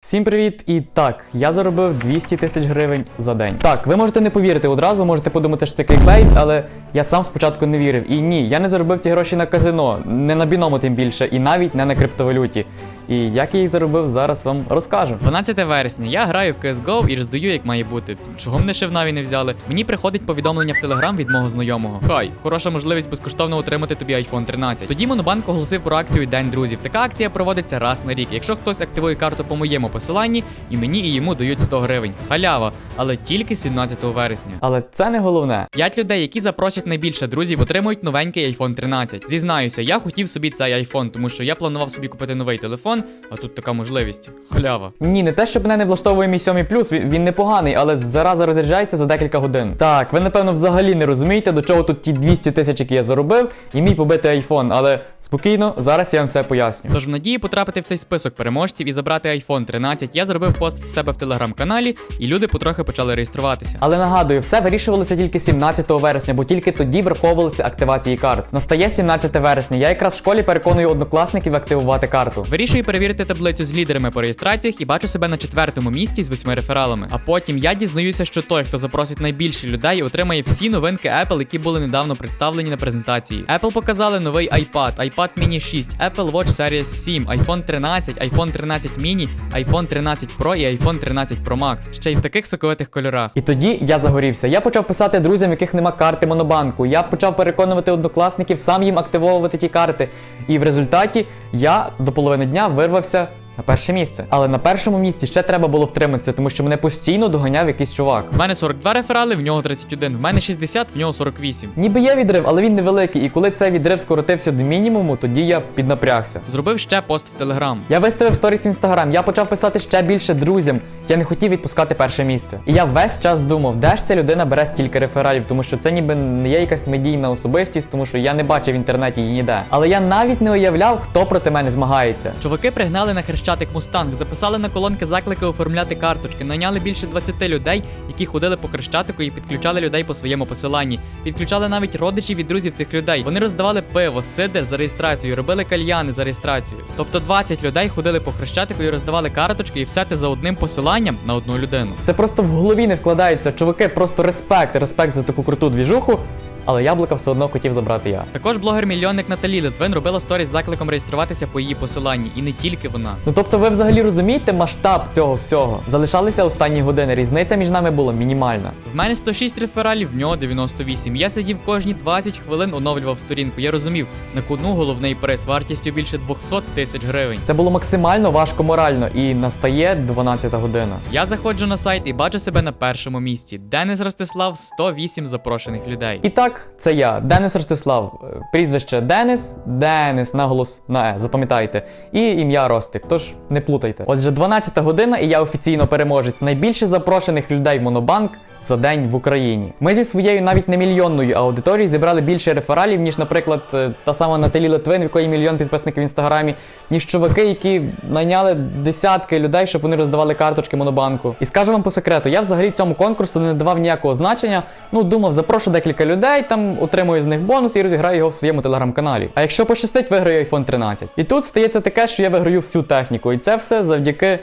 Всім привіт! І так, я заробив 200 тисяч гривень за день. Так, ви можете не повірити одразу, можете подумати, що це клікбейт, але я сам спочатку не вірив. І ні, я не заробив ці гроші на казино, не на біному тим більше, і навіть не на криптовалюті. І як я їх заробив, зараз вам розкажу. 12 вересня. Я граю в CSGO і роздаю, як має бути. Чого мене ще в Наві не взяли? Мені приходить повідомлення в Телеграм від мого знайомого. Хай, хороша можливість безкоштовно отримати тобі iPhone 13. Тоді Монобанк оголосив про акцію День друзів. Така акція проводиться раз на рік. Якщо хтось активує карту по моєму посиланні, і мені і йому дають 100 гривень. Халява, але тільки 17 вересня. Але це не головне. П'ять людей, які запросять найбільше друзів, отримують новенький iPhone 13. Зізнаюся, я хотів собі цей iPhone, тому що я планував собі купити новий телефон, а тут така можливість. Халява. Ні, не те, щоб мене не влаштовує мій 7 плюс, він, він непоганий, але зараза розряджається за декілька годин. Так, ви напевно взагалі не розумієте, до чого тут ті 200 тисяч, які я заробив, і мій побитий айфон. Але спокійно, зараз я вам все поясню. Тож в надії потрапити в цей список переможців і забрати iPhone 13, я зробив пост в себе в телеграм-каналі, і люди потрохи почали реєструватися. Але нагадую, все вирішувалося тільки 17 вересня, бо тільки тоді враховувалися активації карт. Настає 17 вересня. Я якраз в школі переконую однокласників активувати карту. Вирішую перевірити таблицю з лідерами по реєстраціях і бачу себе на четвертому місці з восьми рефералами. А потім я дізнаюся, що той, хто запросить найбільше людей, отримає всі новинки Apple, які були недавно представлені на презентації. Apple показали новий iPad, iPad mini 6, Apple Watch Series 7, iPhone 13, iPhone 13 mini, iPhone 13 Pro і iPhone 13 Pro Max. Ще й в таких соковитих кольорах. І тоді я загорівся. Я почав писати друзям, яких нема карти монобанку. Я почав переконувати однокласників сам їм активовувати ті карти. І в результаті я до половини дня вирвався. На перше місце. Але на першому місці ще треба було втриматися, тому що мене постійно доганяв якийсь чувак. В мене 42 реферали, в нього 31, в мене 60, в нього 48. Ніби є відрив, але він невеликий. І коли цей відрив скоротився до мінімуму, тоді я піднапрягся. Зробив ще пост в Телеграм. Я виставив сторіс інстаграм, я почав писати ще більше друзям. Я не хотів відпускати перше місце. І я весь час думав, де ж ця людина бере стільки рефералів, тому що це ніби не є якась медійна особистість, тому що я не бачив в інтернеті її ніде. Але я навіть не уявляв, хто проти мене змагається. Чуваки пригнали на хрещатик Мустанг, записали на колонки заклики оформляти карточки, найняли більше 20 людей, які ходили по хрещатику і підключали людей по своєму посиланні. Підключали навіть родичів і друзів цих людей. Вони роздавали пиво, сидр за реєстрацію, робили кальяни за реєстрацію. Тобто 20 людей ходили по хрещатику і роздавали карточки, і все це за одним посиланням на одну людину. Це просто в голові не вкладається. Чуваки, просто респект, респект за таку круту двіжуху. Але яблука все одно хотів забрати я. Також блогер-мільйонник Наталі Литвин робила сторіс з закликом реєструватися по її посиланні, і не тільки вона. Ну тобто ви взагалі розумієте масштаб цього всього? Залишалися останні години. Різниця між нами була мінімальна. В мене 106 рефералів, в нього 98. Я сидів кожні 20 хвилин, оновлював сторінку. Я розумів, на кону головний приз вартістю більше 200 тисяч гривень. Це було максимально важко морально, і настає 12 година. Я заходжу на сайт і бачу себе на першому місці. Денис Ростислав 108 запрошених людей. І так, це я, Денис Ростислав. Е, Прізвище Денис, Денис, наголос на Е, запам'ятайте. І ім'я Ростик, тож не плутайте. Отже, 12 година, і я офіційно переможець. Найбільше запрошених людей в Монобанк за день в Україні. Ми зі своєю навіть не мільйонною аудиторією зібрали більше рефералів, ніж, наприклад, е, та сама Наталі Литвин, в якої мільйон підписників в інстаграмі, ніж чуваки, які найняли десятки людей, щоб вони роздавали карточки монобанку. І скажу вам по секрету, я взагалі цьому конкурсу не давав ніякого значення. Ну, думав, запрошу декілька людей, там отримую з них бонус і розіграю його в своєму телеграм-каналі. А якщо пощастить, виграю iPhone 13. І тут стається таке, що я виграю всю техніку. І це все завдяки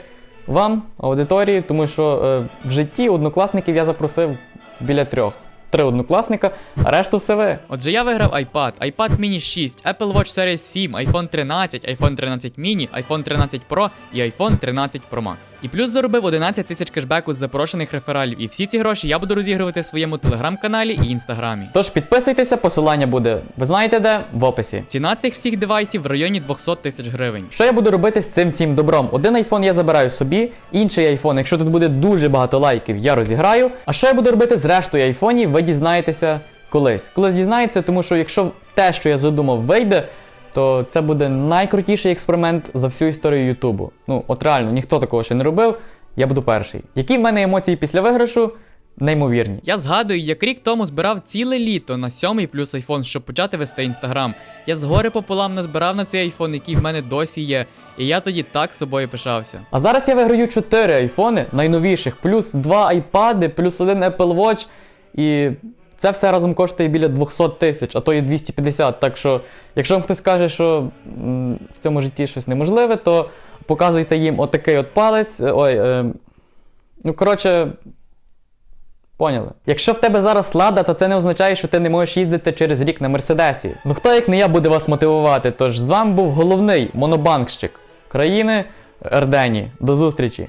вам, аудиторії, тому що е, в житті однокласників я запросив біля трьох. Три однокласника, а решту все ви. Отже, я виграв iPad, iPad mini 6, Apple Watch Series 7, iPhone 13, iPhone 13 mini, iPhone 13 Pro і iPhone 13 Pro Max. І плюс заробив 11 тисяч кешбеку з запрошених рефералів. І всі ці гроші я буду розігрувати в своєму телеграм-каналі і інстаграмі. Тож підписуйтеся, посилання буде. Ви знаєте де? В описі. Ціна цих всіх девайсів в районі 200 тисяч гривень. Що я буду робити з цим всім добром? Один айфон я забираю собі, інший айфон, якщо тут буде дуже багато лайків, я розіграю. А що я буду робити з рештою айфонів, ви дізнаєтеся колись. Колись дізнаєтеся, тому що якщо те, що я задумав, вийде, то це буде найкрутіший експеримент за всю історію Ютубу. Ну, от реально, ніхто такого ще не робив, я буду перший. Які в мене емоції після виграшу? Неймовірні. Я згадую, як рік тому збирав ціле літо на сьомий плюс айфон, щоб почати вести інстаграм. Я згори пополам назбирав на цей айфон, який в мене досі є. І я тоді так собою пишався. А зараз я виграю 4 айфони найновіших, плюс 2 айпади, плюс один Apple Watch. І Це все разом коштує біля 200 тисяч, а то і 250. Так що, якщо вам хтось каже, що в цьому житті щось неможливе, то показуйте їм отакий от палець. Ой, е, ну коротше. Поняли. Якщо в тебе зараз лада, то це не означає, що ти не можеш їздити через рік на мерседесі. Ну хто як не я буде вас мотивувати? Тож з вами був головний монобанкщик країни Ердені. До зустрічі!